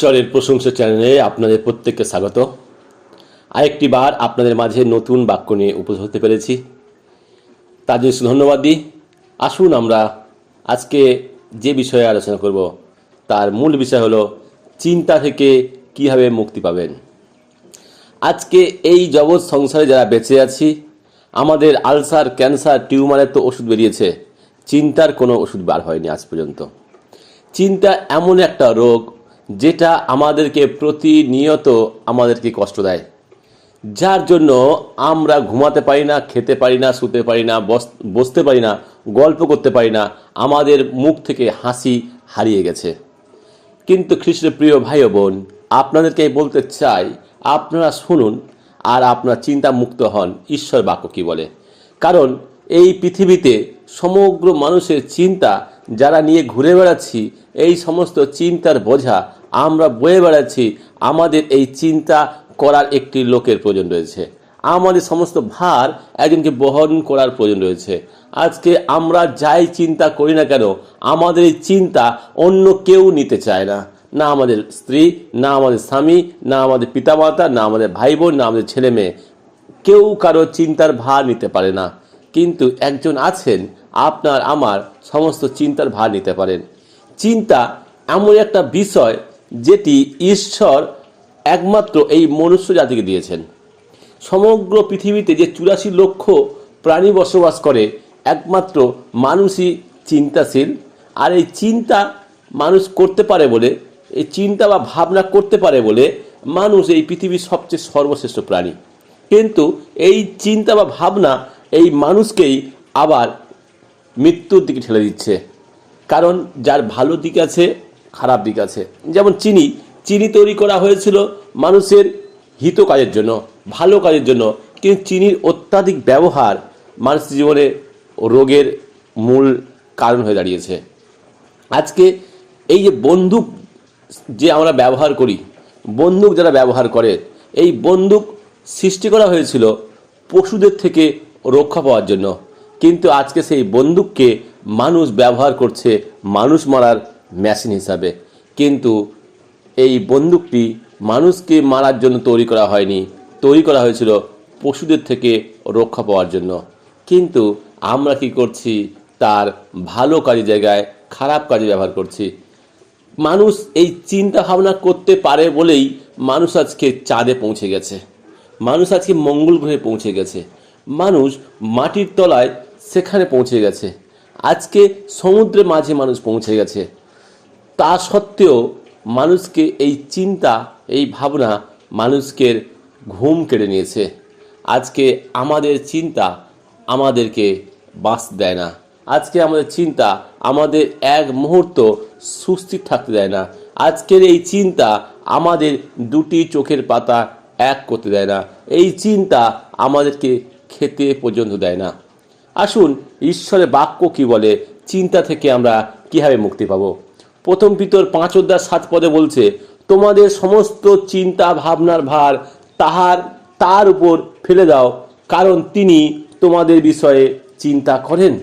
ঈশ্বরের প্রশংসা চ্যানেলে আপনাদের প্রত্যেককে স্বাগত। আরেকটি বার আপনাদের মাঝে নতুন বাক্য নিয়ে উপস্থিত হতে পেরেছি। তার জন্য ধন্যবাদ দিই। আসুন আমরা আজকে যে বিষয়ে আলোচনা করব, তার মূল বিষয় হলো চিন্তা থেকে কীভাবে মুক্তি পাবেন। আজকে এই জগৎ সংসারে যারা বেঁচে আছি, আমাদের আলসার, ক্যান্সার, টিউমারের তো ওষুধ বেরিয়েছে। চিন্তার কোনো ওষুধ বার হয়নি আজ পর্যন্ত। চিন্তা এমন একটা রোগ যেটা আমাদেরকে প্রতিনিয়ত আমাদেরকে কষ্ট দেয়। যার জন্য আমরা ঘুমাতে পারি না, খেতে পারি না, শুতে পারি না বসতে পারি না, গল্প করতে পারি না, আমাদের মুখ থেকে হাসি হারিয়ে গেছে। কিন্তু খ্রিস্টের প্রিয় ভাই বোন, আপনাদেরকে বলতে চাই, আপনারা শুনুন আর আপনার চিন্তা মুক্ত হন, ঈশ্বর বাক্য কি বলে। কারণ এই পৃথিবীতে সমগ্র মানুষের চিন্তা, যারা নিয়ে ঘুরে বেড়াচ্ছি, এই সমস্ত চিন্তার বোঝা আমরা বয়ে বেড়াচ্ছি, আমাদের এই চিন্তা করার একটি লোকের প্রয়োজন রয়েছে। আমাদের সমস্ত ভার একজনকে বহন করার প্রয়োজন রয়েছে। আজকে আমরা যাই চিন্তা করি না কেন, আমাদের এই চিন্তা অন্য কেউ নিতে চায় না। না আমাদের স্ত্রী, না আমাদের স্বামী, না আমাদের পিতামাতা, না আমাদের ভাই বোন না আমাদের ছেলে মেয়ে। কেউ কারও চিন্তার ভার নিতে পারে না। কিন্তু একজন আছেন, আপনার, আমার সমস্ত চিন্তার ভার নিতে পারেন। চিন্তা এমন একটা বিষয় যেটি ঈশ্বর একমাত্র এই মনুষ্য জাতিকে দিয়েছেন। সমগ্র পৃথিবীতে যে চুরাশি লক্ষ প্রাণী বসবাস করে, একমাত্র মানুষই চিন্তাশীল। আর এই চিন্তা মানুষ করতে পারে বলে, এই চিন্তা বা ভাবনা করতে পারে বলে মানুষ এই পৃথিবীর সবচেয়ে সর্বশ্রেষ্ঠ প্রাণী। কিন্তু এই চিন্তা বা ভাবনা এই মানুষকেই আবার মৃত্যুর দিকে ঠেলে দিচ্ছে। কারণ যার ভালো দিক আছে খারাপ দিক আছে। যেমন চিনি চিনি তৈরি করা হয়েছিল মানুষের হিত কাজের জন্য, ভালো কাজের জন্য। কিন্তু চিনির অত্যাধিক ব্যবহার মানুষের জীবনে রোগের মূল কারণ হয়ে দাঁড়িয়েছে। আজকে এই যে বন্দুক যে আমরা ব্যবহার করি, বন্দুক যারা ব্যবহার করে, এই বন্দুক সৃষ্টি করা হয়েছিল পশুদের থেকে রক্ষা পাওয়ার জন্য। কিন্তু আজকে সেই বন্দুককে মানুষ ব্যবহার করছে, মানুষ মারার মেশিন হিসাবে। কিন্তু এই বন্দুকটি মানুষকে মারার জন্য তৈরি করা হয়নি। তৈরি করা হয়েছিল পশুদের থেকে রক্ষা পাওয়ার জন্য। কিন্তু আমরা কি করছি? তার ভালো কাজের জায়গায় খারাপ কাজে ব্যবহার করছি। মানুষ এই চিন্তা ভাবনা করতে পারে বলেই মানুষ আজকে চাঁদে পৌঁছে গেছে। মানুষ আজকে মঙ্গল গ্রহে পৌঁছে গেছে। মানুষ মাটির তলায় সেখানে পৌঁছে গেছে। আজকে সমুদ্রের মাঝে মানুষ পৌঁছে গেছে। তা সত্ত্বেও মানুষকে এই চিন্তা, এই ভাবনা মানুষকে ঘুম কেড়ে নিয়েছে। আজকে আমাদের চিন্তা আমাদেরকে বাঁচ দেয় না। আজকে আমাদের চিন্তা আমাদের এক মুহূর্ত সুস্থির থাকতে দেয় না। আজকের এই চিন্তা আমাদের দুটি চোখের পাতা এক করতে দেয় না। এই চিন্তা আমাদেরকে খেতে পর্যন্ত দেয় না। আসুন ঈশ্বরের বাক্য কি বলে, চিন্তা থেকে আমরা কীভাবে মুক্তি পাবো? প্রথম পিতর পাঁচ অধ্যায় সাত পদে বলছে, তোমাদের সমস্ত চিন্তা ভাবনার ভার তাহার, তার উপর ফেলে দাও, কারণ তিনি তোমাদের বিষয়ে চিন্তা করেন।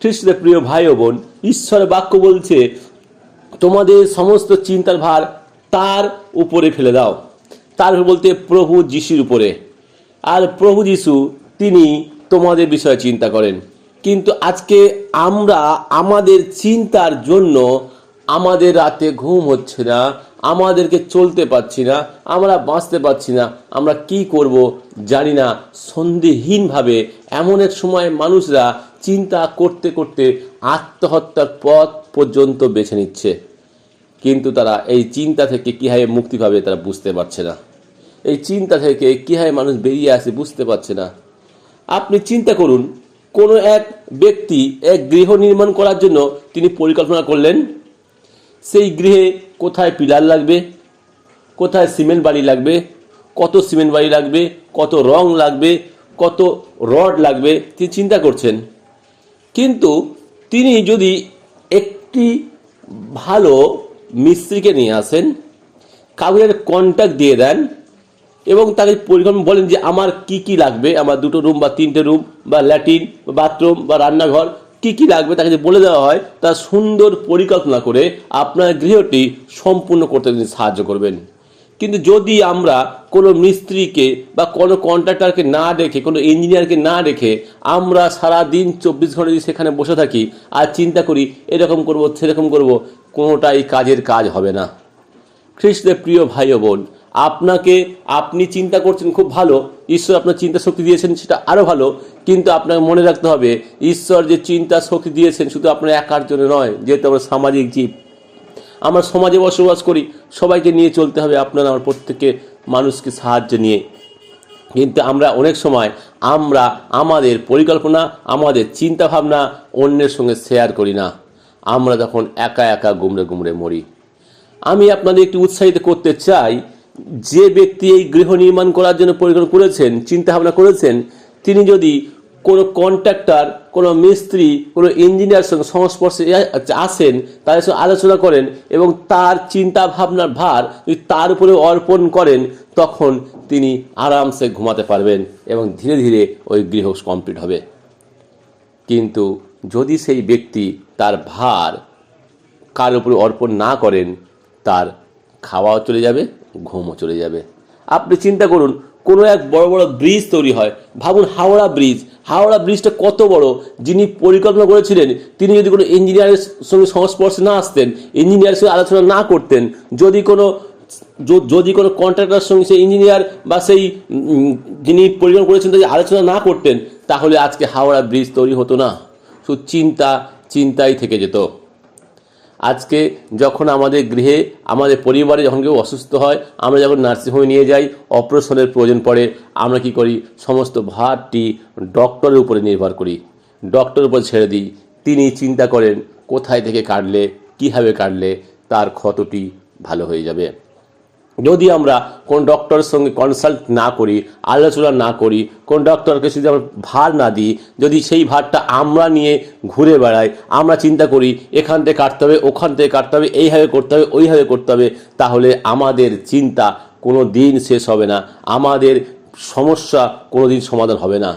খ্রিস্টের প্রিয় ভাই ও বোন, ঈশ্বরের বাক্য বলছে, তোমাদের সমস্ত চিন্তার ভার তার উপরে ফেলে দাও। তার বলতে, প্রভু যিশুর উপরে। আর প্রভু যিশু, তিনি তোমাদের বিষয়ে চিন্তা করেন। কিন্তু আজকে আমরা আমাদের চিন্তার জন্য আমাদের রাতে ঘুম হচ্ছে না, আমাদেরকে চলতে পারছি না, আমরা বাঁচতে পারছি না, আমরা কি করব জানি না। সন্দেহীনভাবে এমন এক সময় মানুষরা চিন্তা করতে করতে আত্মহত্যার পথ পর্যন্ত বেছে নিচ্ছে। কিন্তু তারা এই চিন্তা থেকে কীভাবে মুক্তি পাবে তারা বুঝতে পারছে না। এই চিন্তা থেকে কীভাবে মানুষ বেরিয়ে আসে বুঝতে পারছে না। আপনি চিন্তা করুন কোনো এক ব্যক্তি এক গৃহ নির্মাণ করার জন্য তিনি পরিকল্পনা করলেন, সেই গৃহে কোথায় পিলার লাগবে, কোথায় সিমেন্ট বাড়ি লাগবে, কত সিমেন্ট বাড়ি লাগবে, কত রং লাগবে, কত রড লাগবে, তিনি চিন্তা করছেন। কিন্তু তিনি যদি একটি ভালো মিস্ত্রিকে নিয়ে আসেন, কাগজের কন্ট্যাক্ট দিয়ে দেন এবং তাকে পরিকল্পনা বলেন যে আমার কি কি লাগবে? আমার দুটো রুম বা তিনটে রুম বা ল্যাট্রিন বাথরুম বা রান্নাঘর, কি কি লাগবে? তাকে যদি বলে দেওয়া হয়, তার সুন্দর পরিকল্পনা করে আপনার গৃহটি সম্পূর্ণ করতে তিনি সাহায্য করবেন। কিন্তু যদি আমরা কোনো মিস্ত্রিকে বা কোনো কন্ট্রাক্টরকে না রেখে কোনো ইঞ্জিনিয়ারকে না রেখে আমরা সারা দিন চব্বিশ ঘণ্টা যদি সেখানে বসে থাকি আর চিন্তা করি, এরকম করব, সেরকম করব, কোনোটাই কাজের কাজ হবে না। খ্রিস্টের প্রিয় ভাই বোন আপনাকে আপনি চিন্তা করছেন খুব ভালো, ঈশ্বর আপনার চিন্তা শক্তি দিয়েছেন সেটা আরও ভালো, কিন্তু আপনাকে মনে রাখতে হবে, ঈশ্বর যে চিন্তা শক্তি দিয়েছেন শুধু আপনার একার জন্য নয়, যেহেতু আমরা সামাজিক জীব। আমরা সমাজে বসবাস করি, সবাইকে নিয়ে চলতে হবে আপনার আমার প্রত্যেকে মানুষকে সাহায্য নিয়ে। কিন্তু আমরা অনেক সময় আমরা, আমাদের পরিকল্পনা, আমাদের চিন্তা ভাবনা অন্যের সঙ্গে শেয়ার করি না। আমরা তখন একা একা গুমড়ে গুমড়ে মরি। আমি আপনাদের একটু উৎসাহিত করতে চাই যে ব্যক্তি এই গৃহ নির্মাণ করার জন্য পরিকল্পনা করেছেন চিন্তা ভাবনা করেছেন, তিনি যদি কোনো কন্ট্রাক্টর কোনো মিস্ত্রি, কোনো ইঞ্জিনিয়ার সঙ্গে সংস্পর্শে আসেন, তাদের সঙ্গে আলোচনা করেন এবং তার চিন্তা ভাবনার ভার যদি তার উপরে অর্পণ করেন, তখন তিনি আরামসে ঘুমাতে পারবেন এবং ধীরে ধীরে ওই গৃহ কমপ্লিট হবে। কিন্তু যদি সেই ব্যক্তি তার ভার কার উপরে অর্পণ না করেন, তার খাওয়াও চলে যাবে ঘুমও চলে যাবে। আপনি চিন্তা করুন, কোনো এক বড় বড় ব্রিজ তৈরি হয়। ভাবুন হাওড়া ব্রিজ হাওড়া ব্রিজটা কত বড়? যিনি পরিকল্পনা করেছিলেন, তিনি যদি কোনো ইঞ্জিনিয়ারের সঙ্গে সংস্পর্শে না আসতেন ইঞ্জিনিয়ারের সঙ্গে আলোচনা না করতেন, যদি কোনো যদি কোনো কন্ট্রাক্টরের সঙ্গে সেই ইঞ্জিনিয়ার বা সেই যিনি পরিকল্পনা করেছেন তাদের আলোচনা না করতেন, তাহলে আজকে হাওড়া ব্রিজ তৈরি হতো না। শুধু চিন্তা, চিন্তাই থেকে যেত। আজকে যখন আমাদের গৃহে, আমাদের পরিবারে যখন কেউ অসুস্থ হয়, আমরা যখন নার্সিংহোমে নিয়ে যাই, অপারেশনের প্রয়োজন পড়ে, আমরা কি করি? সমস্ত ভারটি ডক্টরের উপরে নির্ভর করি। ডক্টরের উপর ছেড়ে দিই। তিনি চিন্তা করেন, কোথায় থেকে কাটলে, কীভাবে কাটলে তার ক্ষতটি ভালো হয়ে যাবে। যদি আমরা কোন ডক্টরের সঙ্গে কনসাল্ট না করি, আলোচনা না করি, কোন ডক্টরকে যদি আমরা ভার না দিই, যদি সেই ভারটা আমরা নিয়ে ঘুরে বেড়াই, আমরা চিন্তা করি এখান থেকে কাটতে হবে, ওখান থেকে কাটতে হবে, এইভাবে করতে হবে, ওইভাবে করতে হবে, তাহলে আমাদের চিন্তা কোনো দিন শেষ হবে না। আমাদের সমস্যা কোনো দিন সমাধান হবে না।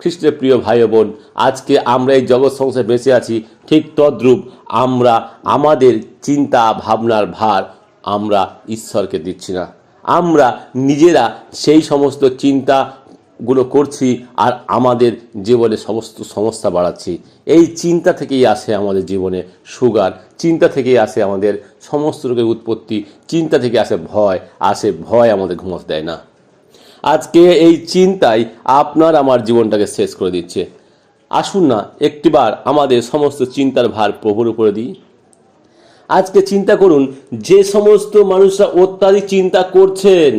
খ্রিস্টের প্রিয় ভাই বোন, আজকে আমরা এই জগৎ সংসারে বেঁচে আছি, ঠিক তদ্রূপ আমরা আমাদের চিন্তা ভাবনার ভার আমরা ঈশ্বরকে দিচ্ছি না। আমরা নিজেরা সেই সমস্ত চিন্তাগুলো করছি আর আমাদের জীবনে সমস্ত সমস্যা বাড়াচ্ছি। এই চিন্তা থেকেই আসে আমাদের জীবনে সুগার, চিন্তা থেকেই আসে আমাদের সমস্ত রোগের উৎপত্তি, চিন্তা থেকে আসে ভয় আসে ভয় আমাদের ঘুমাতে দেয় না। আজকে এই চিন্তাই আপনার আমার জীবনটাকে শেষ করে দিচ্ছে। আসুন না, একটিবার আমাদের সমস্ত চিন্তার ভার প্রভুর উপরে দিই। আজকে চিন্তা করুন, যে সমস্ত মানুষরা অত্যাধিক চিন্তা করছেন,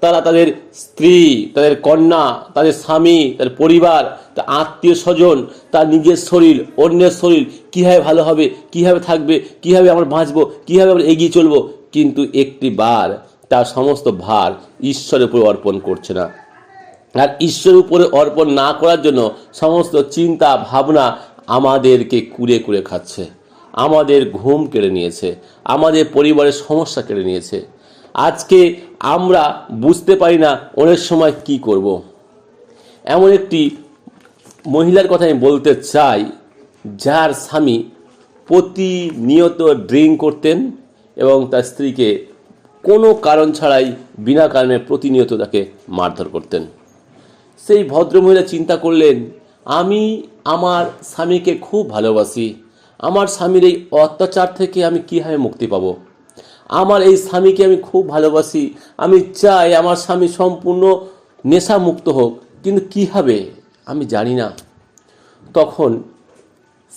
তারা তাদের স্ত্রী, তাদের কন্যা, তাদের স্বামী, তাদের পরিবার তার আত্মীয় স্বজন, তার নিজের শরীর, অন্যের শরীর কীভাবে ভালো হবে, কীভাবে থাকবে, কীভাবে আমরা বাঁচবো, কীভাবে আমরা এগিয়ে চলবো, কিন্তু একটি বার তার সমস্ত ভার ঈশ্বরের উপর অর্পণ করছে না। আর ঈশ্বরের উপরে অর্পণ না করার জন্য সমস্ত চিন্তা, ভাবনা আমাদেরকে কুড়ে কুড়ে খাচ্ছে। আমাদের ঘুম কেড়ে নিয়েছে, আমাদের পরিবারের সমস্যা কেড়ে নিয়েছে আজকে আমরা বুঝতে পারি না অনেক সময় কি করব। এমন একটি মহিলার কথা আমি বলতে চাই, যার স্বামী প্রতিনিয়ত ড্রিঙ্ক করতেন এবং তার স্ত্রীকে কোনো কারণ ছাড়াই বিনা কারণে প্রতিনিয়ত তাকে মারধর করতেন সেই ভদ্রমহিলা চিন্তা করলেন, আমি আমার স্বামীকে খুব ভালোবাসি আমার স্বামীর এই অত্যাচার থেকে আমি কীভাবে মুক্তি পাবো? আমার এই স্বামীকে আমি খুব ভালোবাসি। আমি চাই আমার স্বামী সম্পূর্ণ নেশামুক্ত হোক। কিন্তু কীভাবে? আমি জানি না। তখন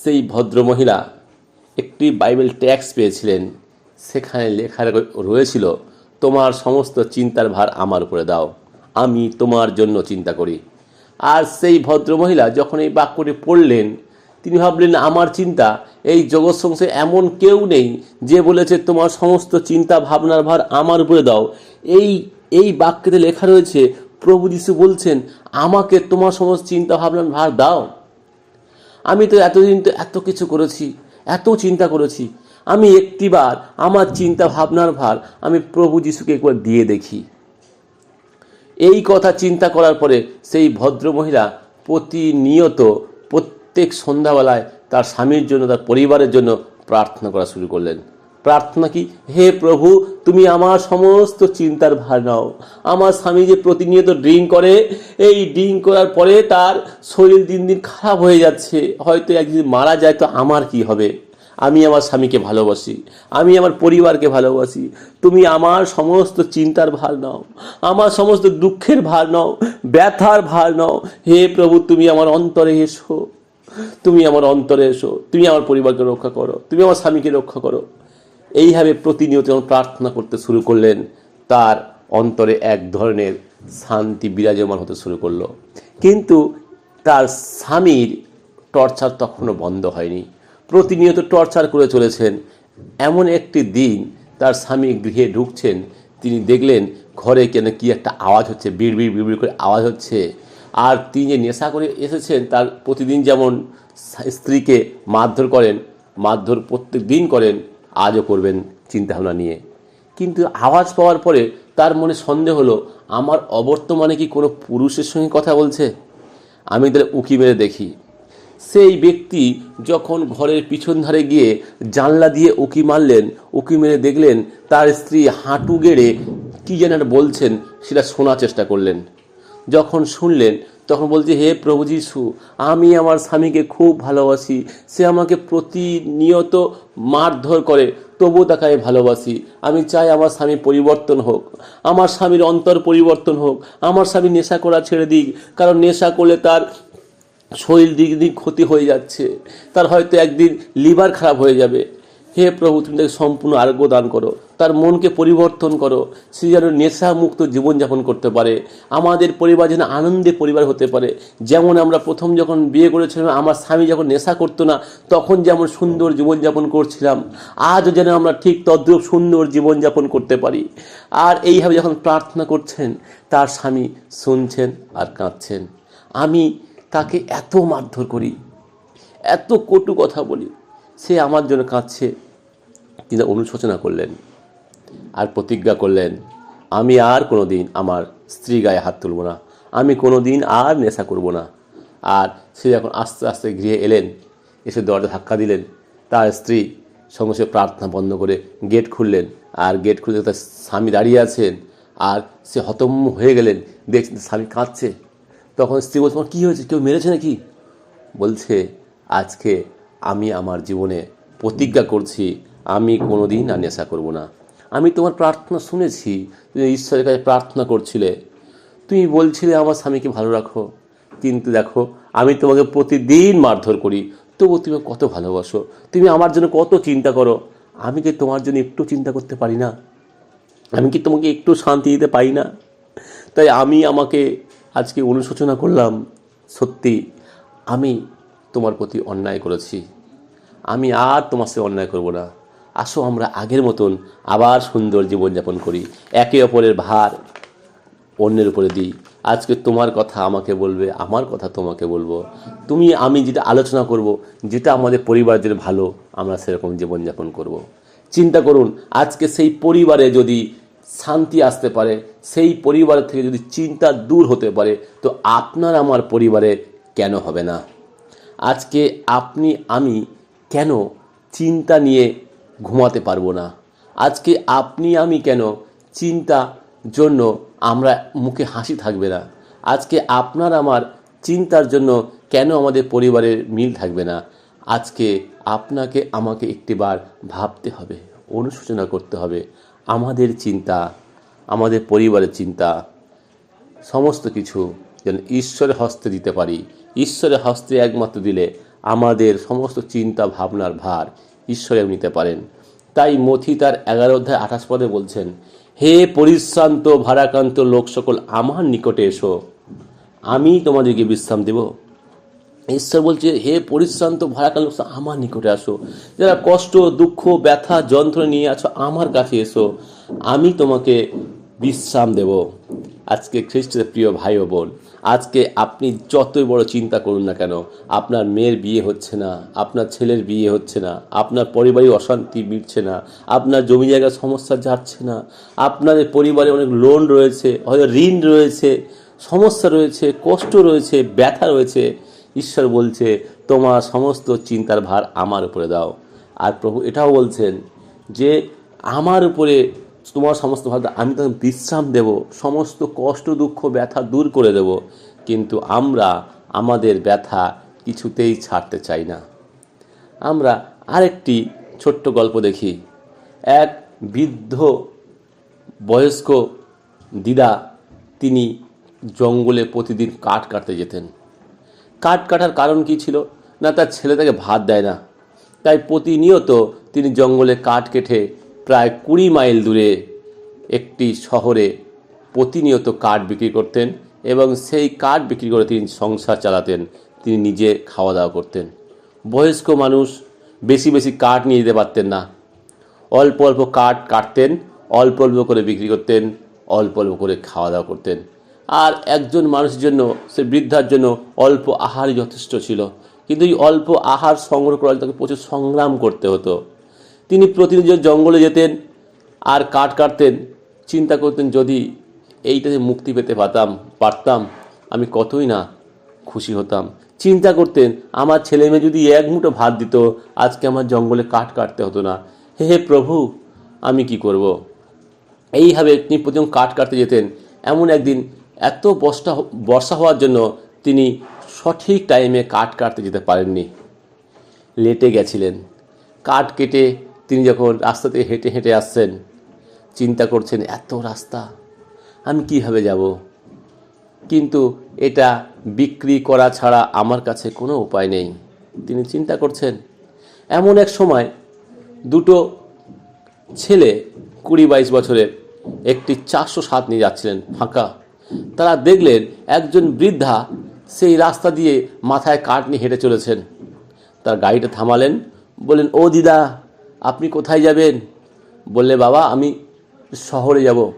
সেই ভদ্রমহিলা একটি বাইবেল ট্যাক্স পেয়েছিলেন। সেখানে লেখা রয়েছিল, তোমার সমস্ত চিন্তার ভার আমার উপরে দাও। আমি তোমার জন্য চিন্তা করি। আর সেই ভদ্রমহিলা যখন এই বাক্যটি পড়লেন তিনি ভাবলেন, আমার চিন্তা, এই জগৎ সংসারে এমন কেউ নেই যে বলেছে, তোমার সমস্ত চিন্তা, ভাবনার ভার আমার উপরে দাও। এই এই বাক্যতে লেখা রয়েছে, প্রভু যিশু বলছেন, আমাকে তোমার সমস্ত চিন্তা, ভাবনার ভার দাও। আমি তো এতদিন তো এত কিছু করেছি, এত চিন্তা করেছি। আমি একটিবার আমার চিন্তা, ভাবনার ভার আমি প্রভু যিশুকে একবার দিয়ে দেখি। এই কথা চিন্তা করার পরে সেই ভদ্রমহিলা প্রতিনিয়ত প্রত্যেক সন্ধ্যাবেলায় তার স্বামীর জন্য, তার পরিবারের জন্য প্রার্থনা করা শুরু করলেন। প্রার্থনা কি? হে প্রভু, তুমি আমার সমস্ত চিন্তার ভার নাও। আমার স্বামী যে প্রতিনিয়ত ড্রিঙ্ক করে, এই ড্রিঙ্ক করার পরে তার শরীর দিন দিন খারাপ হয়ে যাচ্ছে। হয়তো একদিন মারা যায়, তো আমার কি হবে? আমি আমার স্বামীকে ভালোবাসি। আমি আমার পরিবারকে ভালোবাসি। তুমি আমার সমস্ত চিন্তার ভার নাও। আমার সমস্ত দুঃখের ভার নাও। ব্যথার ভার নাও। হে প্রভু, তুমি আমার অন্তরে এসো। তুমি আমার অন্তরে এসো, তুমি আমার পরিবারকে রক্ষা করো, তুমি আমার স্বামীকে রক্ষা করো। এইভাবে প্রতিনিয়ত যখন প্রার্থনা করতে শুরু করলেন, তার অন্তরে এক ধরনের শান্তি বিরাজমান হতে শুরু করল। কিন্তু তার স্বামীর টর্চার তখনও বন্ধ হয়নি। প্রতিনিয়ত টর্চার করে চলেছেন। এমন একটি দিন তার স্বামী গৃহে ঢুকছেন, তিনি দেখলেন ঘরে কেন কি একটা আওয়াজ হচ্ছে বিড় বিড় বিড় বিড় করে আওয়াজ হচ্ছে। আর তিনি যে নেশা করে এসেছেন, তার প্রতিদিন যেমন স্ত্রীকে মারধর করেন, মারধর প্রত্যেক দিন করেন, আজও করবেন চিন্তাভাবনা নিয়ে। কিন্তু আওয়াজ পাওয়ার পরে তার মনে সন্দেহ হলো, আমার অবর্তমানে কি কোনো পুরুষের সঙ্গে কথা বলছে? আমি তাহলে উঁকি মেরে দেখি। সেই ব্যক্তি যখন ঘরের পিছন ধারে গিয়ে জানলা দিয়ে উঁকি মারলেন, উঁকি মেরে দেখলেন, তার স্ত্রী হাঁটু গেড়ে কী যেন বলছেন, সেটা শোনার চেষ্টা করলেন। যখন শুনলেন, তখন বলছে, হে প্রভু যিশু, আমি আমার স্বামীকে খুব ভালোবাসি। সে আমাকে প্রতিনিয়ত মারধর করে, তবুও তাকে আমি ভালোবাসি। আমি চাই আমার স্বামী পরিবর্তন হোক। আমার স্বামীর অন্তর পরিবর্তন হোক। আমার স্বামী নেশা করা ছেড়ে দিক, কারণ নেশা করলে তার শরীর দিক দিক ক্ষতি হয়ে যাচ্ছে। তার হয়তো একদিন লিভার খারাপ হয়ে যাবে। হে প্রভু, তুমি তাকে সম্পূর্ণ আরোগ্য দান করো। তার মনকে পরিবর্তন করো। সে যেন নেশামুক্ত জীবনযাপন করতে পারে। আমাদের পরিবার যেন আনন্দে পরিবার হতে পারে। যেমন আমরা প্রথম যখন বিয়ে করেছিলাম, আমার স্বামী যখন নেশা করতো না, তখন যেমন সুন্দর জীবনযাপন করছিলাম, আজও যেন আমরা ঠিক তদ্রূপ সুন্দর জীবনযাপন করতে পারি। আর এইভাবে যখন প্রার্থনা করছেন, তার স্বামী শুনছেন আর কাঁদছেন। আমি তাকে এত মারধর করি, এত কটু কথা বলি, সে আমার জন্য কাঁদছে। তিনি অনুশোচনা করলেন আর প্রতিজ্ঞা করলেন, আমি আর কোনো দিন আমার স্ত্রী গায়ে হাত তুলব না। আমি কোনো দিন আর নেশা করব না। আর সে যখন আস্তে আস্তে গৃহে এলেন, এসে দরজা ধাক্কা দিলেন, তার স্ত্রী সঙ্গে সঙ্গে প্রার্থনা বন্ধ করে গেট খুললেন। আর গেট খুলে তার স্বামী দাঁড়িয়ে আছেন আর সে হতম্য হয়ে গেলেন। দেখছেন স্বামী কাঁদছে। তখন স্ত্রী বলছে, "তোমার কী হয়েছে? কেউ মেরেছে নাকি? বলছে, আজকে আমি আমার জীবনে প্রতিজ্ঞা করছি আমি কোনো দিন আর নেশা করব না। আমি তোমার প্রার্থনা শুনেছি, তুমি ঈশ্বরের কাছে প্রার্থনা করছিলে। তুমি বলছিলে, আমার স্বামীকে ভালো রাখো। কিন্তু দেখো, আমি তোমাকে প্রতিদিন মারধর করি। তবু তুমি কত ভালোবাসো। তুমি আমার জন্য কত চিন্তা করো। আমি কি তোমার জন্য একটু চিন্তা করতে পারি না? আমি কি তোমাকে একটু শান্তি দিতে পারি না? তাই আমি আমাকে আজকে অনুশোচনা করলাম, সত্যি আমি তোমার প্রতি অন্যায় করেছি। আমি আর তোমার সাথে অন্যায় করব না। আসো আমরা আগের মতন আবার সুন্দর জীবনযাপন করি। একে অপরের ভার অন্যের উপরে দিই। আজকে তোমার কথা আমাকে বলবে, আমার কথা তোমাকে বলব। তুমি, আমি যেটা আলোচনা করব, যেটা আমাদের পরিবারের জন্য ভালো, আমরা সেরকম জীবনযাপন করব। চিন্তা করুন, আজকে সেই পরিবারে যদি শান্তি আসতে পারে, সেই পরিবার থেকে যদি চিন্তা দূর হতে পারে, তো আপনার আমার পরিবারে কেন হবে না? আজকে আপনি, আমি কেন চিন্তা নিয়ে ঘুমাতে পারব না। আজকে আপনি আমি কেন? চিন্তা জন্য আমরা মুখে হাসি থাকবে না। আজকে আপনার আমার চিন্তার জন্য কেন আমাদের পরিবারের মিল থাকবে না? আজকে আপনাকে আমাকে একটিবার ভাবতে হবে, অনুশোচনা করতে হবে। আমাদের চিন্তা, আমাদের পরিবারের চিন্তা, সমস্ত কিছু যেন ঈশ্বরের হস্তে দিতে পারি। ঈশ্বরের হস্তে একমাত্র দিলে আমাদের সমস্ত চিন্তা ভাবনার ভার ঈশ্বরে নিতে পারেন। তাই মথি তার এগারো অধ্যায় আঠাশ পদে বলছেন, হে পরিশ্রান্ত, ভারাক্রান্ত লোক সকল, আমার নিকটে এসো। আমি তোমাদেরকে বিশ্রাম দেব। ঈশ্বর বলছে, হে পরিশ্রান্ত, ভারাক্রান্ত লোক আমার নিকটে আসো। যারা কষ্ট, দুঃখ, ব্যথা যন্ত্র নিয়ে আছো, আমার কাছে এসো। আমি তোমাকে বিশ্রাম দেব। আজকে খ্রিস্টের প্রিয় ভাই ও বোন, আজকে আপনি যতই বড় চিন্তা করুন না কেন, আপনার মেয়ের বিয়ে হচ্ছে না, আপনার ছেলের বিয়ে হচ্ছে না, আপনার পরিবারে অশান্তি মিটছে না, আপনার জমি জায়গার সমস্যা যাচ্ছে না, আপনাদের পরিবারে অনেক লোন রয়েছে, হয়তো ঋণ রয়েছে, সমস্যা রয়েছে, কষ্ট রয়েছে, ব্যথা রয়েছে। ঈশ্বর বলছে, তোমার সমস্ত চিন্তার ভার আমার উপরে দাও। আর প্রভু এটাও বলছেন যে, আমার উপরে তোমার সমস্ত ভার আমি তখন বিশ্রাম দেব, সমস্ত কষ্ট, দুঃখ, ব্যথা দূর করে দেব, কিন্তু আমরা আমাদের ব্যথা কিছুতেই ছাড়তে চাই না। আমরা আরেকটি ছোট্ট গল্প দেখি। এক বৃদ্ধ বয়স্ক দিদা, তিনি জঙ্গলে প্রতিদিন কাঠ কাটতে যেতেন। কাঠ কাটার কারণ কি ছিল? না, তার ছেলে তাকে ভাত দেয় না। তাই প্রতিনিয়ত তিনি জঙ্গলে কাঠ কেটে প্রায় কুড়ি মাইল দূরে একটি শহরে প্রতিনিয়ত কাঠ বিক্রি করতেন এবং সেই কাঠ বিক্রি করে তিনি সংসার চালাতেন, তিনি নিজে খাওয়া দাওয়া করতেন। বয়স্ক মানুষ বেশি বেশি কাঠ নিয়ে যেতে পারতেন না। অল্প অল্প কাঠ কাটতেন, অল্প অল্প করে বিক্রি করতেন, অল্প অল্প করে খাওয়া দাওয়া করতেন। আর একজন মানুষের জন্য, সে বৃদ্ধার জন্য অল্প আহারই যথেষ্ট ছিল। কিন্তু এই অল্প আহার সংগ্রহ করার তাকে প্রচুর সংগ্রাম করতে হতো। তিনি প্রতিদিন জঙ্গলে যেতেন আর কাঠ কাটতেন। চিন্তা করতেন, যদি এইটাতে মুক্তি পেতে পারতাম পারতাম, আমি কতই না খুশি হতাম। চিন্তা করতেন, আমার ছেলে মেয়ে যদি এক মুঠো ভাত দিত, আজকে আমার জঙ্গলে কাঠ কাটতে হতো না। হে হে প্রভু, আমি কি করব। এইভাবে তিনি প্রথম কাঠ কাটতে যেতেন। এমন একদিন এত বর্ষা বর্ষা হওয়ার জন্য তিনি সঠিক টাইমে কাঠ কাটতে যেতে পারেননি। লেটে গেছিলেন। কাঠ কেটে তিনি যখন রাস্তাতে হেঁটে হেঁটে আসছেন, চিন্তা করছেন, এত রাস্তা, আমি কীভাবে যাব? কিন্তু এটা বিক্রি করা ছাড়া আমার কাছে কোনো উপায় নেই। তিনি চিন্তা করছেন, এমন এক সময় দুটো ছেলে কুড়ি বাইশ বছরের একটি চারশো সাত নিয়ে যাচ্ছিলেন ফাঁকা। তারা দেখলেন একজন বৃদ্ধা সেই রাস্তা দিয়ে মাথায় কাঠ নিয়ে হেঁটে চলেছেন। তার গাড়িটা থামালেন, বললেন, ও দিদা আপনি কোথায় যাবেন? বললে, বাবা, আমি শহরে যাব।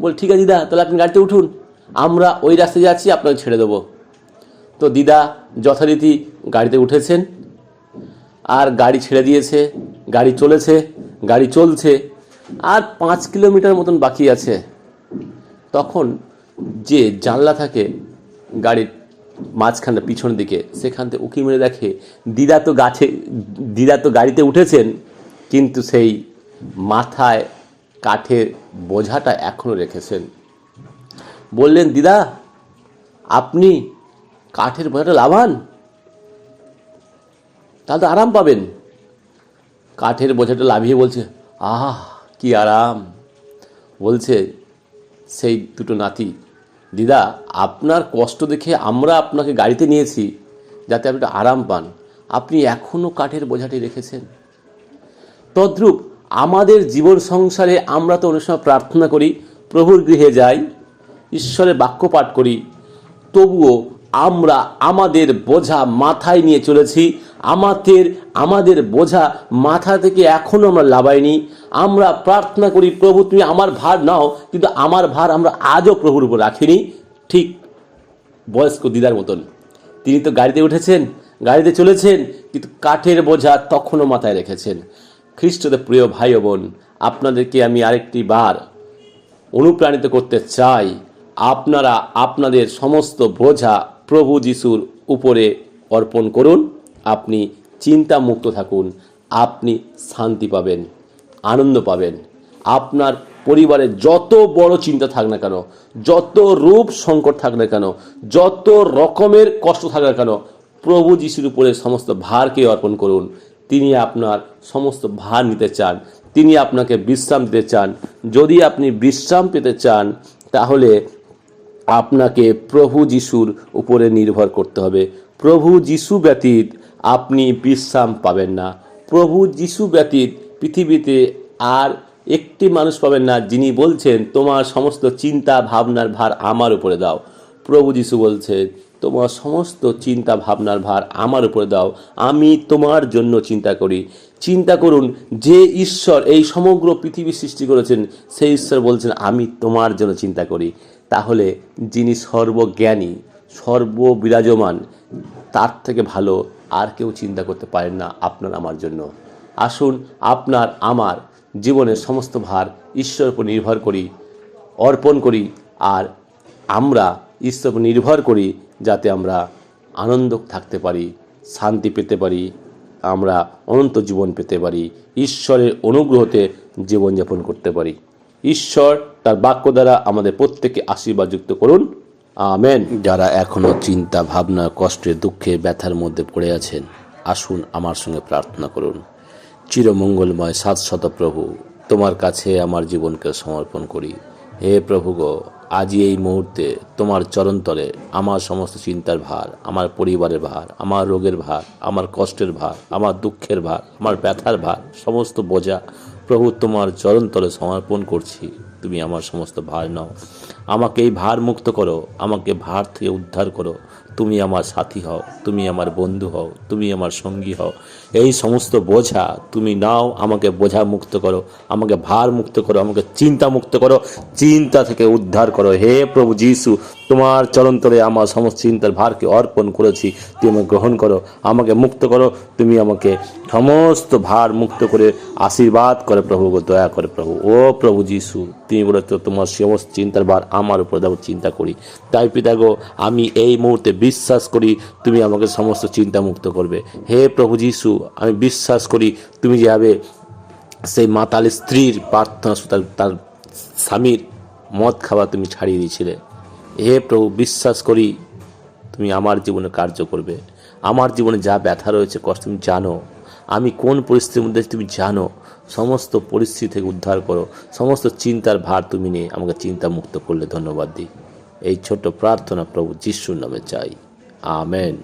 বল, ঠিক আছে, দিদা, তাহলে আপনি গাড়িতে উঠুন। আমরা ওই রাস্তায় যাচ্ছি, আপনাকে ছেড়ে দেবো। তো দিদা যথারীতি গাড়িতে উঠেছেন। আর গাড়ি ছেড়ে দিয়েছে, গাড়ি চলেছে, গাড়ি চলছে, আর পাঁচ কিলোমিটার মতন বাকি আছে। তখন যে জানলা থাকে, গাড়ির মাঝখানটা পিছনের দিকে, সেখান থেকে উকি মেরে দেখে, দিদা তো গাছে, দিদা তো গাড়িতে উঠেছেন, কিন্তু সেই মাথায় কাঠের বোঝাটা এখনও রেখেছেন। বললেন, দিদা, আপনি কাঠের বোঝাটা লাভান? তাহলে তো আরাম পাবেন। কাঠের বোঝাটা লাভিয়ে বলছে, আহ, কি আরাম। বলছে, সেই দুটো নাতি দিদা, আপনার কষ্ট দেখে আমরা আপনাকে গাড়িতে নিয়েছি যাতে আপনি আরাম পান। আপনি এখনও কাঠের বোঝাটি রেখেছেন। তদ্রূপ আমাদের জীবন সংসারে আমরা তো অনেক সময় প্রার্থনা করি, প্রভুর গৃহে যাই, ঈশ্বরের বাক্য পাঠ করি, তবুও আমরা আমাদের বোঝা মাথায় নিয়ে চলেছি। আমাদের আমাদের বোঝা মাথা থেকে এখনও আমরা লাভাইনি। আমরা প্রার্থনা করি, প্রভু, তুমি আমার ভার নাও। কিন্তু আমার ভার আমরা আজও প্রভুর উপর রাখিনি। ঠিক বয়স্ক দিদার মতন। তিনি তো গাড়িতে উঠেছেন, গাড়িতে চলেছেন, কিন্তু কাঠের বোঝা তখনও মাথায় রেখেছেন। খ্রিস্টদের প্রিয় ভাই বোন, আপনাদেরকে আমি আরেকটি বার অনুপ্রাণিত করতে চাই। আপনারা, আপনাদের সমস্ত বোঝা প্রভু যিশুর উপরে অর্পণ করুন, আপনি চিন্তামুক্ত থাকুন, আপনি শান্তি পাবেন, আনন্দ পাবেন। আপনার পরিবারে যত বড় চিন্তা থাক না কেন, যত রূপ সংকট থাক না কেন, যত রকমের কষ্ট থাক না কেন, প্রভু যিশুর উপরে সমস্ত ভারকে অর্পণ করুন। তিনি আপনার সমস্ত ভার নিতে চান, তিনি আপনাকে বিশ্রাম দিতে চান। যদি আপনি বিশ্রাম পেতে চান, তাহলে আপনাকে প্রভু যিশুর উপরে নির্ভর করতে হবে। প্রভু যিশু ব্যতীত আপনি বিশ্রাম পাবেন না। প্রভু যিশু ব্যতীত পৃথিবীতে আর একটি মানুষ পাবেন না যিনি বলছেন, তোমার সমস্ত চিন্তা ভাবনার ভার আমার উপরে দাও। প্রভু যিশু বলছেন, তোমার সমস্ত চিন্তা ভাবনার ভার আমার উপরে দাও। আমি তোমার জন্য চিন্তা করি। চিন্তা করুন, যে ঈশ্বর এই সমগ্র পৃথিবী সৃষ্টি করেছেন, সেই ঈশ্বর বলছেন, আমি তোমার জন্য চিন্তা করি। তাহলে যিনি সর্বজ্ঞানী, সর্ববিরাজমান, তার থেকে ভালো আর কেউ চিন্তা করতে পারেন না আপনার আমার জন্য। আসুন আপনার, আমার জীবনের সমস্ত ভার ঈশ্বরের উপর নির্ভর করি, অর্পণ করি আর আমরা ঈশ্বর উপর নির্ভর করি যাতে আমরা আনন্দ থাকতে পারি, শান্তি পেতে পারি, আমরা অনন্ত জীবন পেতে পারি, ঈশ্বরের অনুগ্রহতে জীবনযাপন করতে পারি। ঈশ্বর তার বাক্য দ্বারা আমাদের প্রত্যেককে আশীর্বাদযুক্ত করুন। আমেন। যারা এখনও চিন্তা, ভাবনা, কষ্টে, দুঃখে, ব্যথার মধ্যে পড়ে আছেন, আসুন আমার সঙ্গে প্রার্থনা করুন। চিরমঙ্গলময় সাতশত প্রভু, তোমার কাছে আমার জীবনকে সমর্পণ করি। হে প্রভু গো, আজই এই মুহূর্তে তোমার চরণতলে আমার সমস্ত চিন্তার ভার, আমার পরিবারের ভার, আমার রোগের ভার, আমার কষ্টের ভার, আমার দুঃখের ভার, আমার ব্যথার ভার, সমস্ত বোঝা প্রভু, তোমার চরণতলে সমর্পণ করছি। তুমি আমার সমস্ত ভার নাও। আমাকে এই ভার মুক্ত করো, আমাকে ভার থেকে উদ্ধার করো। তুমি আমার সাথী হও, তুমি আমার বন্ধু হও, তুমি আমার সঙ্গী হও। এই সমস্ত বোঝা তুমি নাও, আমাকে বোঝা মুক্ত করো, আমাকে ভার মুক্ত করো, আমাকে চিন্তা মুক্ত করো, চিন্তা থেকে উদ্ধার করো। হে প্রভু যিশু, তোমার চরণতলে আমার সমস্ত চিন্তার ভারকে অর্পণ করেছি, তুমি আমাকে গ্রহণ করো, আমাকে মুক্ত করো, তুমি আমাকে সমস্ত ভার মুক্ত করে আশীর্বাদ করে প্রভু দয়া করে প্রভু। ও প্রভু যিশু, তুমি বলে তো, তোমার সমস্ত চিন্তার ভার আমার উপর দেবো, চিন্তা করি। তাই পিতা গো, আমি এই মুহূর্তে বিশ্বাস করি, তুমি আমাকে সমস্ত চিন্তা মুক্ত করবে। হে প্রভু যিশু আমি বিশ্বাস করি তুমি যেভাবে সেই মাতাল স্ত্রীর প্রার্থনা, তার- তার স্বামীর মদ খাওয়া তুমি ছাড়িয়ে দিয়েছিলে। হে প্রভু, বিশ্বাস করি তুমি আমার জীবনে কার্য করবে। আমার জীবনে যা ব্যথা রয়েছে, কষ্ট তুমি জানো। আমি কোন পরিস্থিতির মধ্যে তুমি জানো। সমস্ত পরিস্থিতি থেকে উদ্ধার করো। সমস্ত চিন্তার ভার তুমি নিয়ে আমাকে চিন্তা মুক্ত করলে ধন্যবাদ দিই। এই ছোট্ট প্রার্থনা প্রভু যিশুর নামে চাই। আমেন।